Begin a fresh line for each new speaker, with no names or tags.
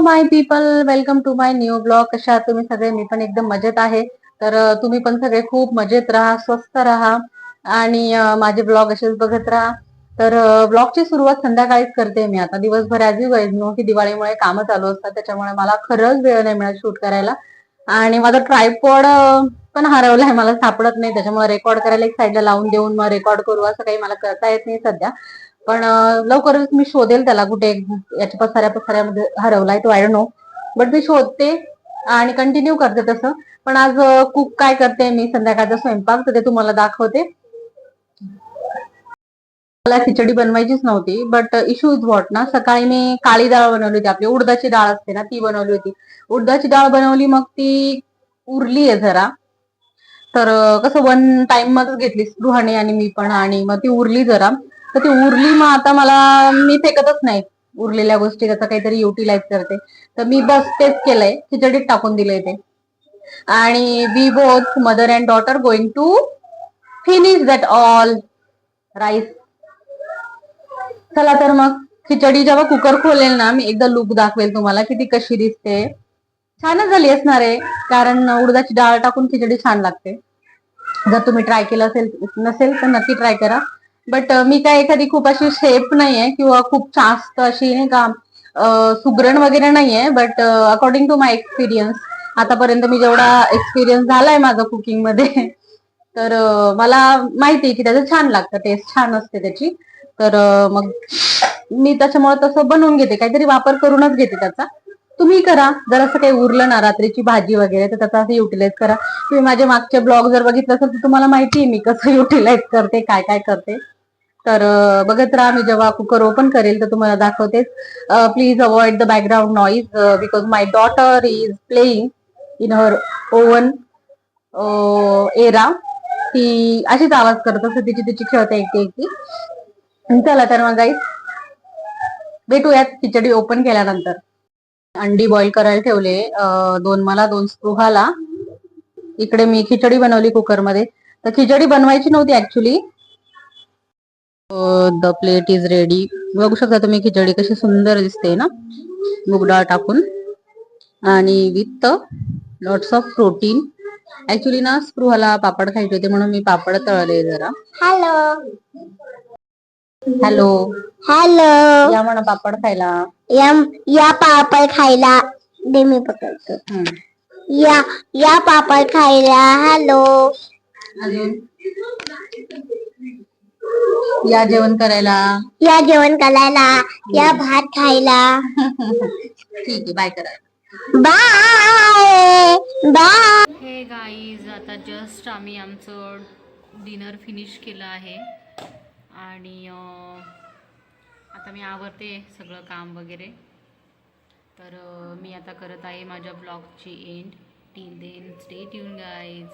My people welcome to my new blog कशा तुम्ही सगळे? मी पण एकदम मजेत आहे. तर तुम्ही पण सगळे खूप मजेत राहा स्वस्त राहा आणि माझे ब्लॉग असेच बघत राहा. तर ब्लॉगची सुरुवात संध्याकाळीच करते मी. आता दिवसभर ऍज यू नो की दिवाळीमुळे कामं चालू असतात. त्याच्यामुळे मला खरंच वेळ नाही मिळत शूट करायला. आणि माझा ट्रायपॉड पण हरवलाय. मला सापडत नाही. त्याच्यामुळे रेकॉर्ड करायला एक साईडला लावून देऊन मग रेकॉर्ड करू. असं काही मला करता येत नाही सध्या. पण लवकरच मी शोधेल त्याला कुठे याच्या पसाऱ्या पसाऱ्यामध्ये हरवलाय तो आय नो बट मी शोधते आणि कंटिन्यू करते तसं. पण आज कुक काय करते मी संध्याकाळचा स्वयंपाक तर ते तुम्हाला दाखवते. मला खिचडी बनवायचीच नव्हती बट इशू इज व्हॉट ना सकाळी मी काळी डाळ बनवली होती आपली. उडदाची डाळ असते ना ती बनवली होती. उडदाची डाळ बनवली मग ती उरली आहे जरा. तर कसं वन टाइम मध्येच घेतली स्पृहाने आणि मी पण आणि मग ती उरली जरा. तर ती उरली मग आता मला मी फेकतच नाही उरलेल्या गोष्टी त्याचा काहीतरी युटिलाइज करते. तर मी बस तेच केलंय खिचडीत टाकून दिलंय ते. आणि we both mother and daughter going to finish that all rice चला तर मग खिचडी जेव्हा कुकर खोलेल ना मी एकदा लुक दाखवेल तुम्हाला की ती कशी दिसते. छानच झाली असणार आहे कारण उडदाची डाळ टाकून खिचडी छान लागते. जर तुम्ही ट्राय केलं असेल नसेल तर नक्की ट्राय करा. बट uh, मी काय एखादी खूप अशी शेप नाहीये किंवा खूप जास्त अशी नाही का सुग्रण सुगरण वगैरे नाहीये. But according to my experience आतापर्यंत मी जेवढा एक्सपिरियन्स झालाय माझा कुकिंगमध्ये तर मला माहिती आहे की त्याचं छान लागतं टेस्ट छान असते त्याची. तर मग मी त्याच्यामुळे तसं बनवून घेते. काहीतरी वापर करूनच घेते त्याचा. तुम्ही करा. जर असं काही उरलं ना रात्रीची भाजी वगैरे तर त्याचा असं युटिलाइज करा. तुम्ही माझे मागचे ब्लॉग जर बघितलं असेल तर तुम्हाला माहिती आहे मी कसं युटिलाइज करते काय काय करते. तर बघत राहा मी जेव्हा कुकर ओपन करेल तर तुम्हाला दाखवतेच. Please avoid the background noise because my daughter is playing in her own area ती अशीच आवाज करत असते तिची तिची खेळते एकटी एकटी. चला तर मग गाईस भेटूयात. खिचडी ओपन केल्यानंतर. अंडी बॉईल करायला ठेवले. दोन मला दोन स्पृहाला इकडे मी खिचडी बनवली कुकरमध्ये. तर खिचडी बनवायची नव्हती actually the plate is ready बघू शकता तुम्ही खिचडी कशी सुंदर दिसते ना? मुगडाळ टाकून. आणि with lots of protein actually ना स्पृहाला पापड खायचे होते म्हणून मी पापड तळले जरा.
Hello
hello.
हॅलो.
या म्हणा पापड खायला.
या या पापड खायला. दे मी पकडतो. या या पापड खायला. हॅलो.
अजून? या जेवण करायला.
या जेवण करायला. या भात खायला.
ठीक आहे बाय करा.
बाय बाय
हे गाईज आता जस्ट आम्ही आमचं डिनर फिनिश केलं आहे. आणि आता मी आवरते सगळं काम वगैरे. तर मी आता करत आहे माझ्या ब्लॉगची end till then stay tune guys